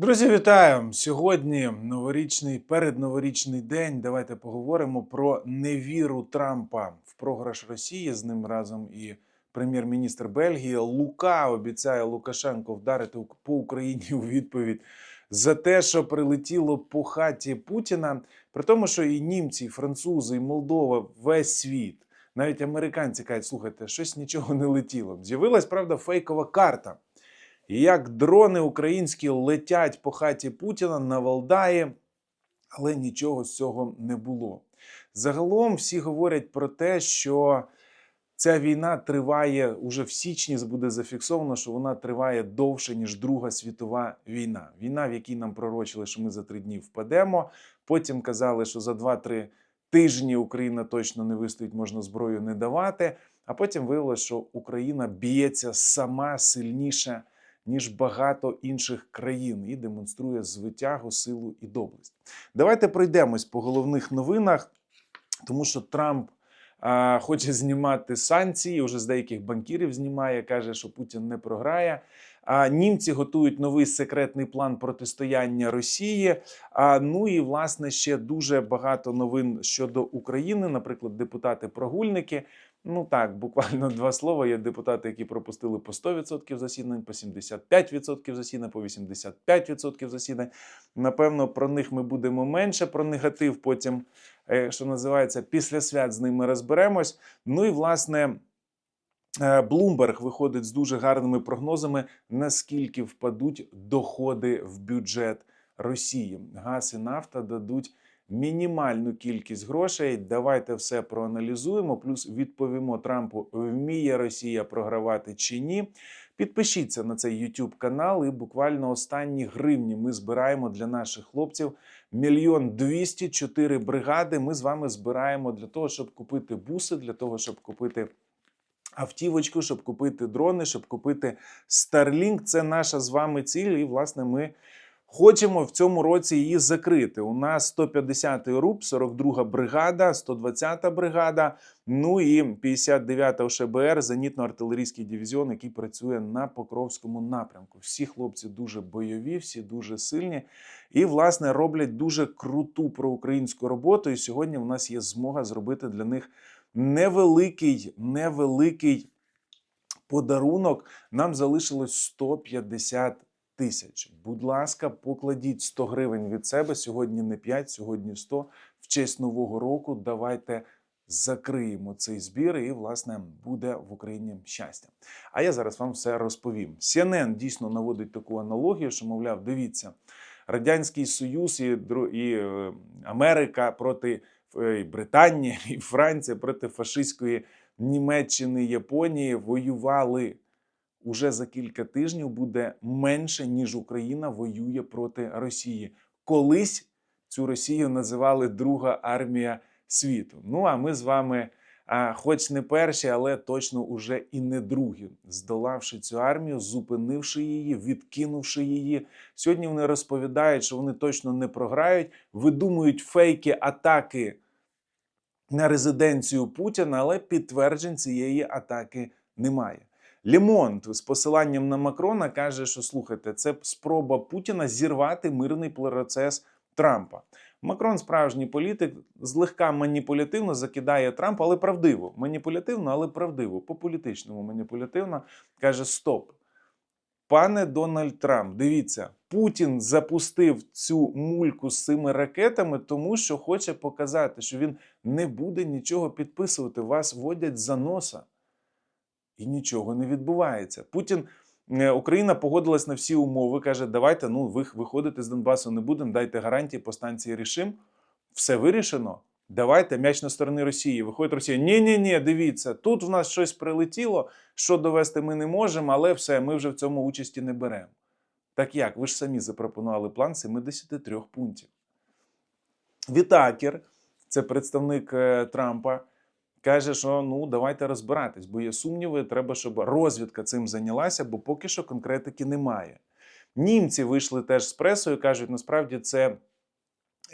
Друзі, вітаю! Сьогодні новорічний передноворічний день. Давайте поговоримо про невіру Трампа в програш Росії. З ним разом і прем'єр-міністр Бельгії. Лука обіцяє Лукашенко вдарити по Україні у відповідь за те, що прилетіло по хаті Путіна. При тому, що і німці, і французи, і Молдова, весь світ, навіть американці кажуть, слухайте, щось нічого не летіло. З'явилась правда фейкова карта. І як дрони українські летять по хаті Путіна на Валдаї, але нічого з цього не було. Загалом всі говорять про те, що ця війна триває уже в січні. Буде зафіксовано, що вона триває довше ніж Друга світова війна. Війна, в якій нам пророчили, що ми за три дні впадемо. Потім казали, що за 2-3 тижні Україна точно не вистоїть, можна зброю не давати. А потім виявилося, що Україна б'ється сама сильніше ніж багато інших країн і демонструє звитягу, силу і доблесть. Давайте пройдемось по головних новинах, тому що Трамп хоче знімати санкції. Уже з деяких банкірів знімає, каже, що Путін не програє. А німці готують новий секретний план протистояння Росії. А ну і власне ще дуже багато новин щодо України. Наприклад, депутати-прогульники. Ну так, буквально два слова. Є депутати, які пропустили по 100% засідань, по 75% засідань, по 85% засідань. Напевно, про них ми будемо менше. Про негатив потім, е, що називається, після свят з ними розберемось. Ну і власне. Блумберг виходить з дуже гарними прогнозами, наскільки впадуть доходи в бюджет Росії. Газ і нафта дадуть мінімальну кількість грошей. Давайте все проаналізуємо. Плюс відповімо Трампу, вміє Росія програвати чи ні. Підпишіться на цей YouTube канал, і буквально останні гривні ми збираємо для наших хлопців. Мільйон двісті чотири бригади. Ми з вами збираємо для того, щоб купити буси, для того, щоб купити. Автівочку, щоб купити дрони, щоб купити Starlink. Це наша з вами ціль. І, власне, ми хочемо в цьому році її закрити. У нас 150-й РУП, 42-га бригада, 120-та бригада, ну і 59-та ОШБР, зенітно-артилерійський дивізіон, який працює на Покровському напрямку. Всі хлопці дуже бойові, всі дуже сильні і, власне, роблять дуже круту проукраїнську роботу. І сьогодні у нас є змога зробити для них невеликий, невеликий подарунок. Нам залишилось 150 тисяч. Будь ласка, покладіть 100 гривень від себе. Сьогодні не 5, сьогодні 100. В честь нового року. Давайте закриємо цей збір, і, власне, буде в Україні щастя. А я зараз вам все розповім. CNN дійсно наводить таку аналогію, що, мовляв, дивіться, Радянський Союз і, і е, Америка проти і Британія і Франція проти фашистської Німеччини Японії воювали уже за кілька тижнів. Буде менше ніж Україна воює проти Росії. Колись цю Росію називали Друга армія світу. Ну а ми з вами. Хоч не перші, але точно уже і не другі, здолавши цю армію, зупинивши її, відкинувши її. Сьогодні вони розповідають, що вони точно не програють, видумують фейки атаки на резиденцію Путіна, але підтверджень цієї атаки немає. Лімонт з посиланням на Макрона каже, що слухайте, це спроба Путіна зірвати мирний процес Трампа. Макрон, справжній політик, злегка маніпулятивно закидає Трампа, але правдиво. Маніпулятивно, але правдиво. По політичному маніпулятивно каже: Стоп. Пане Дональд Трамп, дивіться, Путін запустив цю мульку з цими ракетами, тому що хоче показати, що він не буде нічого підписувати. Вас водять за носа. І нічого не відбувається. Путін. Україна погодилась на всі умови. каже: давайте ну ви виходити з Донбасу не будемо, дайте гарантії по станції рішим. Все вирішено. Давайте м'яч на сторони Росії. Виходить Росія. Ні, ні, ні, дивіться, тут в нас щось прилетіло. Що довести ми не можемо, але все, ми вже в цьому участі не беремо. Так як? Ви ж самі запропонували план 73 пунктів. Вітакер, це представник Трампа. Каже, що ну давайте розбиратись, бо є сумніви, треба, щоб розвідка цим зайнялася, бо поки що конкретики немає. Німці вийшли теж з пресою, кажуть, насправді це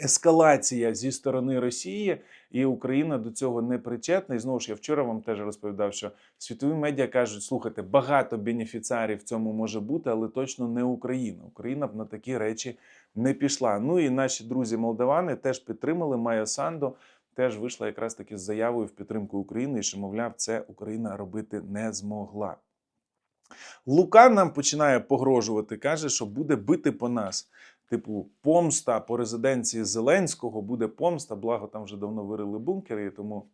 ескалація зі сторони Росії, і Україна до цього не причетна. І знову ж я вчора вам теж розповідав, що світові медіа кажуть: слухайте, багато бенефіціарів в цьому може бути, але точно не Україна. Україна б на такі речі не пішла. Ну і наші друзі молдавани теж підтримали Майя Санду. Теж вийшла якраз таки з заявою в підтримку України, і що, мовляв, це Україна робити не змогла. Лука нам починає погрожувати, каже, що буде бити по нас. Типу, помста по резиденції Зеленського буде помста, благо там вже давно вирили бункери, тому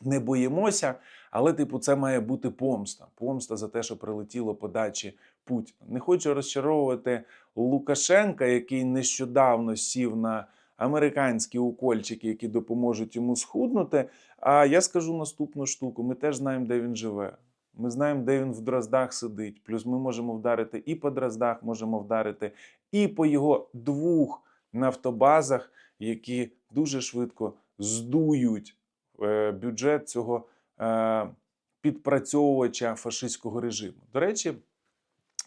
не боїмося. Але, типу, це має бути помста. Помста за те, що прилетіло по дачі Путіна. Не хочу розчаровувати Лукашенка, який нещодавно сів на американські укольчики, які допоможуть йому схуднути. А я скажу наступну штуку: ми теж знаємо, де він живе. Ми знаємо, де він в Дроздах сидить. Плюс ми можемо вдарити і по Дроздах, можемо вдарити і по його двох нафтобазах, які дуже швидко здують е, бюджет цього е, підпрацьовувача фашистського режиму. До речі,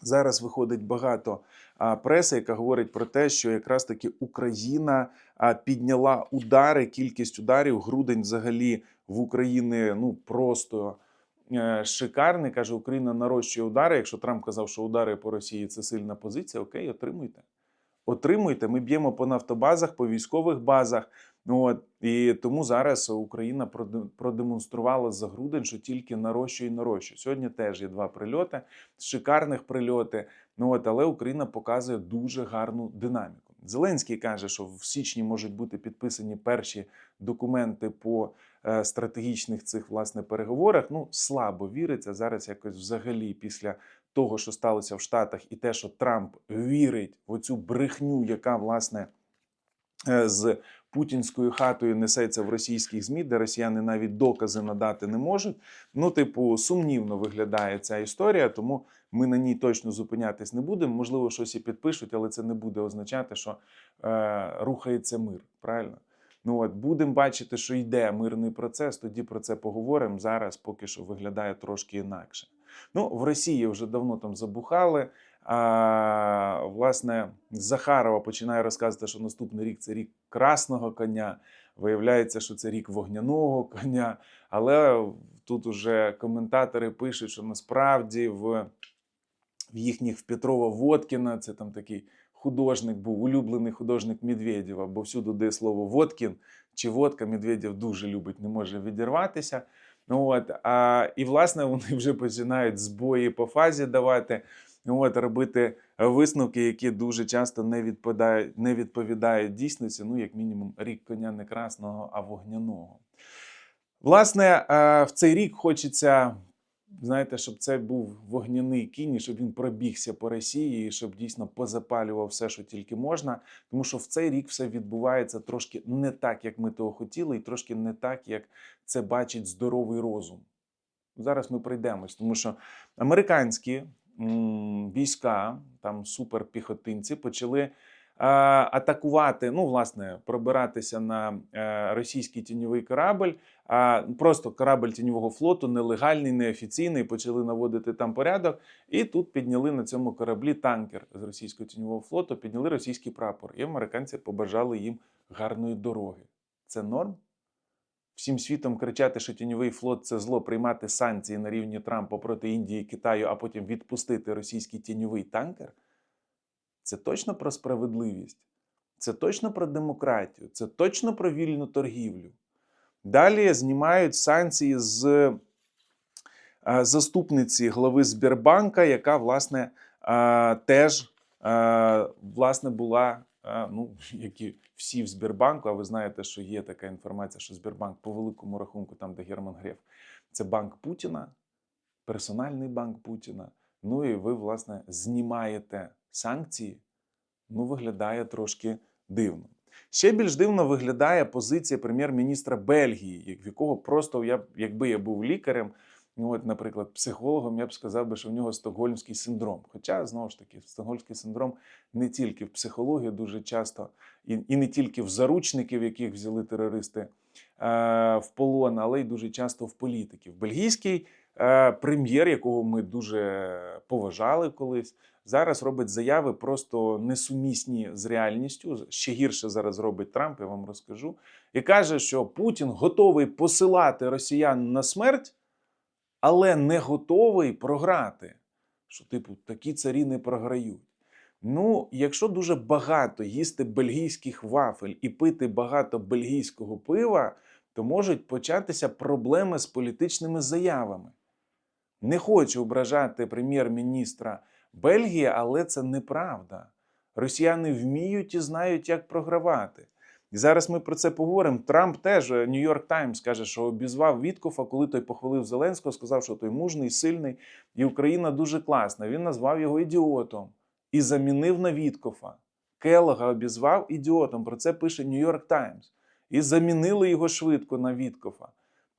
зараз виходить багато а, преси, яка говорить про те, що якраз таки Україна підняла удари, кількість ударів. Грудень взагалі в Україні ну просто е, шикарний. Каже, Україна нарощує удари. Якщо Трамп казав, що удари по Росії це сильна позиція, окей, отримуйте. Отримуйте, ми б'ємо по нафтобазах, по військових базах. Ну, От, і тому зараз Україна проде- продемонструвала за грудень, що тільки нарощує і нарощує. Сьогодні теж є два прильоти, шикарних прильоти. Ну от, але Україна показує дуже гарну динаміку. Зеленський каже, що в січні можуть бути підписані перші документи по е, стратегічних цих власне переговорах. Ну слабо віриться зараз. Якось взагалі після того, що сталося в Штатах, і те, що Трамп вірить в оцю брехню, яка власне е, з путінською хатою несеться в російських змі, де росіяни навіть докази надати не можуть. Ну, типу, сумнівно виглядає ця історія, тому ми на ній точно зупинятись не будемо. Можливо, щось і підпишуть, але це не буде означати, що е, рухається мир. Правильно? Ну от будемо бачити, що йде мирний процес. Тоді про це поговоримо. Зараз поки що виглядає трошки інакше. Ну, в Росії вже давно там забухали. А, власне, Захарова починає розказувати, що наступний рік це рік красного коня. Виявляється, що це рік вогняного коня. Але тут уже коментатори пишуть, що насправді в, в їхніх в Петрова Водкіна, це там такий художник був, улюблений художник Медведєва, бо всюди, де слово Водкін чи водка, Медведєв дуже любить, не може відірватися. Ну, от, а, і, власне, вони вже починають збої по фазі давати, от, робити висновки, які дуже часто не відповідають, не відповідають дійсності, ну, як мінімум, рік коня не красного, а вогняного. Власне, е, в цей рік хочеться, знаєте, щоб це був вогняний кінь, щоб він пробігся по Росії, і щоб дійсно позапалював все, що тільки можна. Тому що в цей рік все відбувається трошки не так, як ми того хотіли, і трошки не так, як це бачить здоровий розум. Зараз ми пройдемось, тому що американські війська, там суперпіхотинці, почали е, атакувати, ну, власне, пробиратися на е, російський тіньовий корабль, а просто корабль тіньового флоту, нелегальний, неофіційний, почали наводити там порядок. І тут підняли на цьому кораблі танкер з російського тіньового флоту, підняли російський прапор. І американці побажали їм гарної дороги. Це норм? Всім світом кричати, що тіньовий флот це зло, приймати санкції на рівні Трампа проти Індії, Китаю, а потім відпустити російський тіньовий танкер. Це точно про справедливість, це точно про демократію, це точно про вільну торгівлю. Далі знімають санкції з заступниці глави Сбербанка, яка, власне, теж власне, була, ну, як і всі в Сбербанку, а ви знаєте, що є така інформація, що Сбербанк по великому рахунку, там, де Герман Греф, це банк Путіна, персональний банк Путіна. Ну і ви, власне, знімаєте санкції. Ну, виглядає трошки дивно. Ще більш дивно виглядає позиція прем'єр-міністра Бельгії, в якого просто я, якби я був лікарем, ну от, наприклад, психологом, я б сказав би, що в нього стокгольмський синдром. Хоча, знову ж таки, стокгольмський синдром не тільки в психології, дуже часто, і, і не тільки в заручників, яких взяли терористи е, в полон, але й дуже часто в політиків. Бельгійський е, прем'єр, якого ми дуже поважали колись, зараз робить заяви просто несумісні з реальністю. Ще гірше зараз робить Трамп, я вам розкажу. І каже, що Путін готовий посилати росіян на смерть, але не готовий програти. Що, типу, такі царі не програють. Ну, якщо дуже багато їсти бельгійських вафель і пити багато бельгійського пива, то можуть початися проблеми з політичними заявами. Не хочу ображати прем'єр-міністра Бельгії, але це неправда. Росіяни вміють і знають, як програвати. І зараз ми про це поговоримо. Трамп теж Нью-Йорк Таймс каже, що обізвав Віткофа, коли той похвалив Зеленського, сказав, що той мужний, сильний, і Україна дуже класна. Він назвав його ідіотом і замінив на Віткофа. Келлога обізвав ідіотом. Про це пише Нью-Йорк Таймс. І замінили його швидко на Віткофа.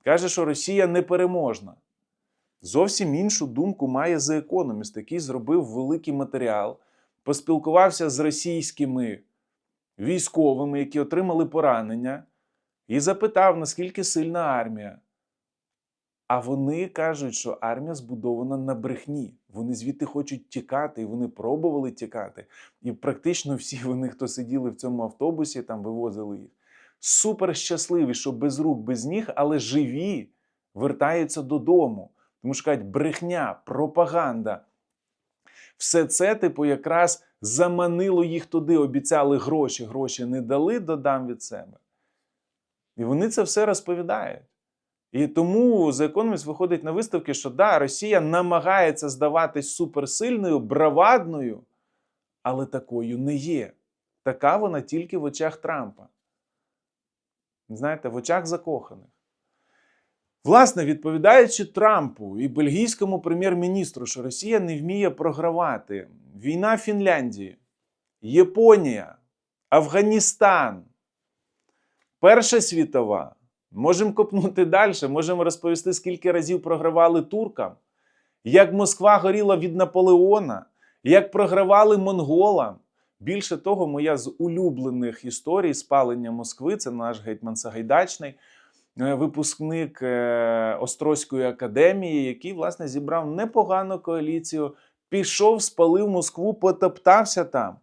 Каже, що Росія непереможна. Зовсім іншу думку має The Economist, який зробив великий матеріал, поспілкувався з російськими військовими, які отримали поранення, і запитав, наскільки сильна армія. А вони кажуть, що армія збудована на брехні. Вони звідти хочуть тікати, і вони пробували тікати. І практично всі вони, хто сиділи в цьому автобусі, там вивозили їх. Супер щасливі, що без рук, без ніг, але живі, вертаються додому. Тому що кажуть, брехня, пропаганда. Все це, типу, якраз заманило їх туди, обіцяли гроші, гроші не дали, додам від себе. І вони це все розповідають. І тому The Economist виходить на виставки, що да, Росія намагається здаватись суперсильною, бравадною, але такою не є. Така вона тільки в очах Трампа. Знаєте, в очах закоханих. Власне, відповідаючи Трампу і бельгійському прем'єр-міністру, що Росія не вміє програвати, війна Фінляндії, Японія, Афганістан, Перша світова. Можемо копнути далі, можемо розповісти, скільки разів програвали туркам, як Москва горіла від Наполеона, як програвали монголам. Більше того, моя з улюблених історій спалення Москви це наш гетьман Сагайдачний, випускник е, Острозької академії, який, власне, зібрав непогану коаліцію, пішов, спалив Москву, потоптався там.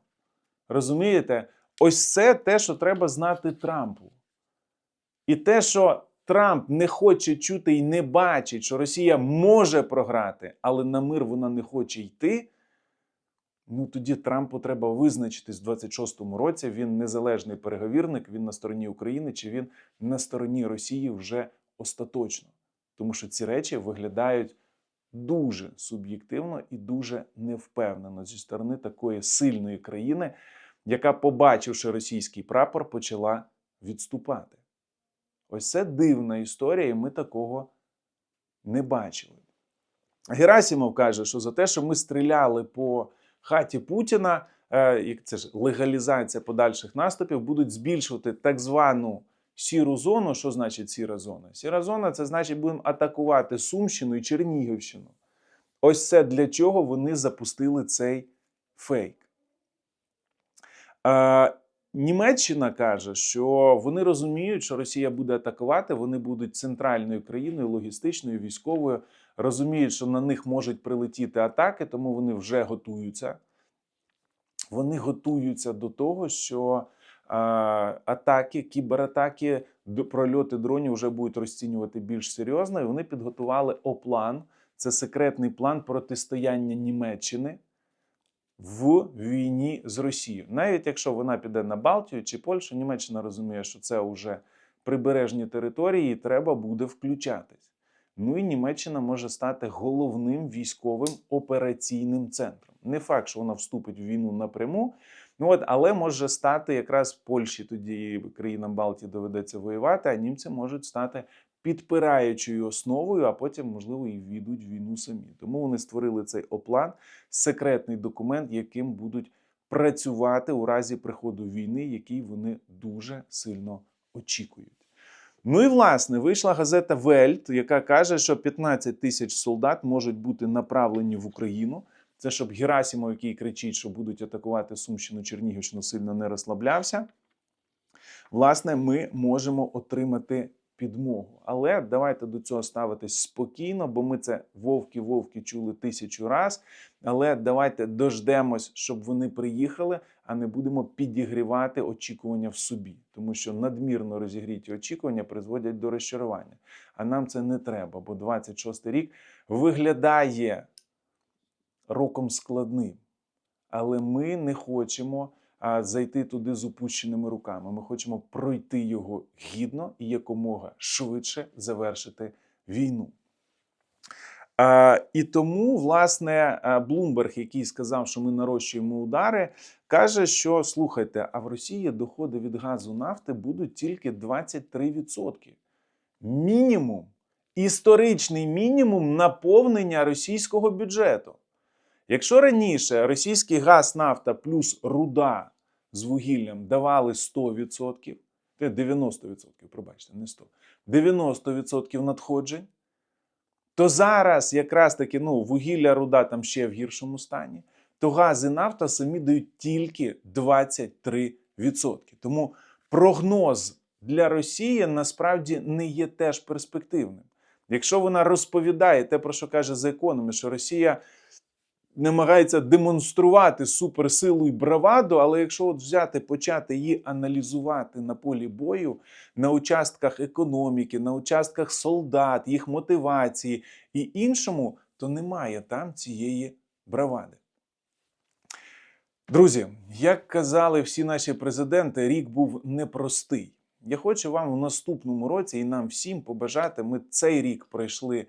Розумієте? Ось це те, що треба знати Трампу. І те, що Трамп не хоче чути і не бачить, що Росія може програти, але на мир вона не хоче йти. Ну тоді Трампу треба визначитись в 26-му році. Він незалежний переговірник, він на стороні України, чи він на стороні Росії вже остаточно. Тому що ці речі виглядають дуже суб'єктивно і дуже невпевнено зі сторони такої сильної країни, яка, побачивши російський прапор, почала відступати. Ось це дивна історія, і ми такого не бачили. Герасімов каже, що за те, що ми стріляли по хаті Путіна, е, як це ж легалізація подальших наступів, будуть збільшувати так звану сіру зону. Що значить сіра зона? Сіра зона це значить, будемо атакувати Сумщину і Чернігівщину. Ось це для чого вони запустили цей фейк. Е, Німеччина каже, що вони розуміють, що Росія буде атакувати, вони будуть центральною країною, логістичною, військовою, розуміють, що на них можуть прилетіти атаки, тому вони вже готуються. Вони готуються до того, що атаки, кібератаки, прольоти дронів вже будуть розцінювати більш серйозно. І вони підготували оплан. Це секретний план протистояння Німеччини в війні з Росією. Навіть якщо вона піде на Балтію чи Польщу, Німеччина розуміє, що це вже прибережні території, і треба буде включатись. Ну і Німеччина може стати головним військовим операційним центром. Не факт, що вона вступить в війну напряму, ну от, але може стати якраз Польщі, тоді країнам Балтії доведеться воювати, а німці можуть стати підпираючою основою, а потім, можливо, і війдуть війну самі. Тому вони створили цей оплан, секретний документ, яким будуть працювати у разі приходу війни, який вони дуже сильно очікують. Ну і власне вийшла газета Вельт, яка каже, що 15 тисяч солдат можуть бути направлені в Україну. Це щоб Герасимов, який кричить, що будуть атакувати Сумщину, Чернігівщину, сильно не розслаблявся. Власне, ми можемо отримати підмогу. Але давайте до цього ставитись спокійно, бо ми це вовки-вовки чули тисячу раз. Але давайте дождемось, щоб вони приїхали, а не будемо підігрівати очікування в собі, тому що надмірно розігріті очікування призводять до розчарування. А нам це не треба, бо 26 рік виглядає роком складним. Але ми не хочемо зайти туди з опущеними руками. Ми хочемо пройти його гідно і якомога швидше завершити війну. А, і тому, власне, Блумберг, який сказав, що ми нарощуємо удари, каже, що слухайте, а в Росії доходи від газу нафти будуть тільки 23%. Мінімум, історичний мінімум наповнення російського бюджету. Якщо раніше російський газ, нафта плюс руда з вугіллям давали 100%, це 90%, пробачте, не 100, 90% надходжень, то зараз якраз таки ну, вугілля руда там ще в гіршому стані, то газ і нафта самі дають тільки 23%. Тому прогноз для Росії насправді не є теж перспективним. Якщо вона розповідає те, про що каже за економі, що Росія намагається демонструвати суперсилу і браваду, але якщо от взяти, почати її аналізувати на полі бою, на участках економіки, на участках солдат, їх мотивації і іншому, то немає там цієї бравади. Друзі, як казали всі наші президенти, рік був непростий. Я хочу вам в наступному році і нам всім побажати. Ми цей рік пройшли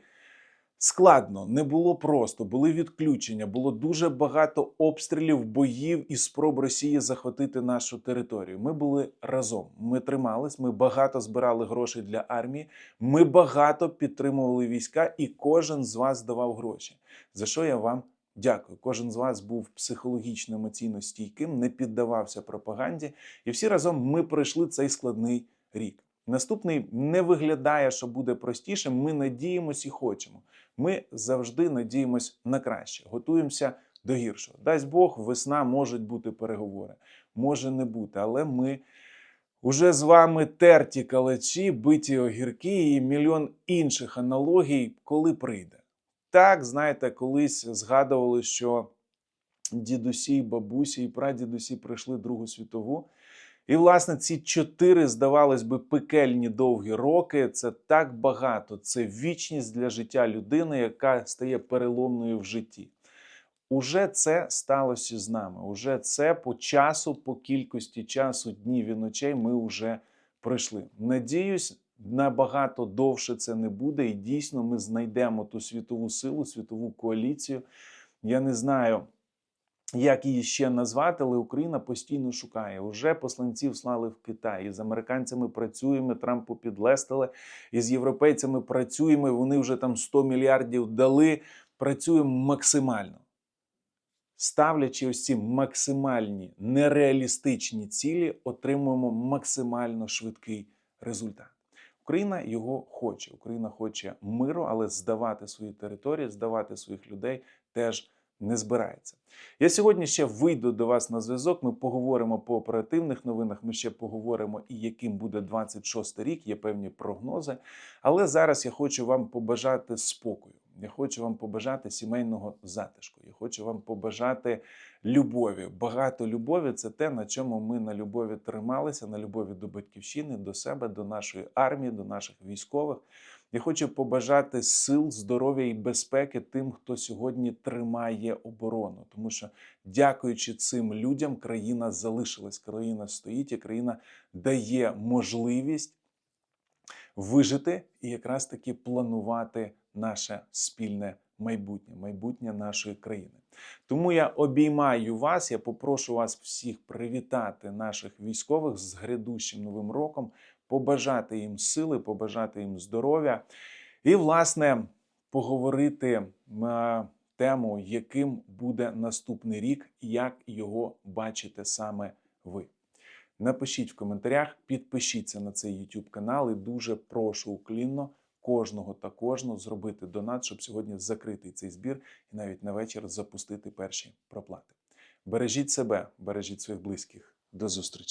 складно, не було просто, були відключення, було дуже багато обстрілів, боїв і спроб Росії захватити нашу територію. Ми були разом. Ми тримались, ми багато збирали грошей для армії. Ми багато підтримували війська, і кожен з вас давав гроші. За що я вам дякую. Кожен з вас був психологічно емоційно стійким, не піддавався пропаганді, і всі разом ми пройшли цей складний рік. Наступний не виглядає, що буде простішим. Ми надіємось і хочемо. Ми завжди надіємось на краще, готуємося до гіршого. Дасть Бог, весна можуть бути переговори, може не бути, але ми уже з вами терті калачі, биті огірки і мільйон інших аналогій, коли прийде. Так, знаєте, колись згадували, що дідусі, бабусі і прадідусі пройшли Другу світову. І, власне, ці чотири, здавалось би, пекельні довгі роки це так багато. Це вічність для життя людини, яка стає переломною в житті. Уже це сталося з нами. Уже це по часу, по кількості часу, днів і ночей ми вже пройшли. Надіюсь, набагато довше це не буде, і дійсно ми знайдемо ту світову силу, світову коаліцію. Я не знаю. Як її ще назвати, але Україна постійно шукає. Уже посланців слали в Китай. І з американцями працюємо. Трампу підлестили. І з європейцями працюємо. Вони вже там 100 мільярдів дали. Працюємо максимально. Ставлячи ось ці максимальні нереалістичні цілі, отримуємо максимально швидкий результат. Україна його хоче. Україна хоче миру, але здавати свої території, здавати своїх людей теж не збирається. Я сьогодні ще вийду до вас на зв'язок. Ми поговоримо по оперативних новинах. Ми ще поговоримо і яким буде 26 рік. Є певні прогнози. Але зараз я хочу вам побажати спокою. Я хочу вам побажати сімейного затишку. Я хочу вам побажати любові. Багато любові це те, на чому ми на любові трималися, на любові до батьківщини, до себе, до нашої армії, до наших військових. Я хочу побажати сил, здоров'я і безпеки тим, хто сьогодні тримає оборону, тому що, дякуючи цим людям, країна залишилась, країна стоїть, і країна дає можливість вижити і якраз таки планувати наше спільне майбутнє, майбутнє нашої країни. Тому я обіймаю вас. Я попрошу вас всіх привітати наших військових з грядущим новим роком побажати їм сили, побажати їм здоров'я і, власне, поговорити на тему, яким буде наступний рік, як його бачите саме ви. Напишіть в коментарях, підпишіться на цей YouTube канал і дуже прошу уклінно кожного та кожного зробити донат, щоб сьогодні закрити цей збір і навіть на вечір запустити перші проплати. Бережіть себе, бережіть своїх близьких. До зустрічі!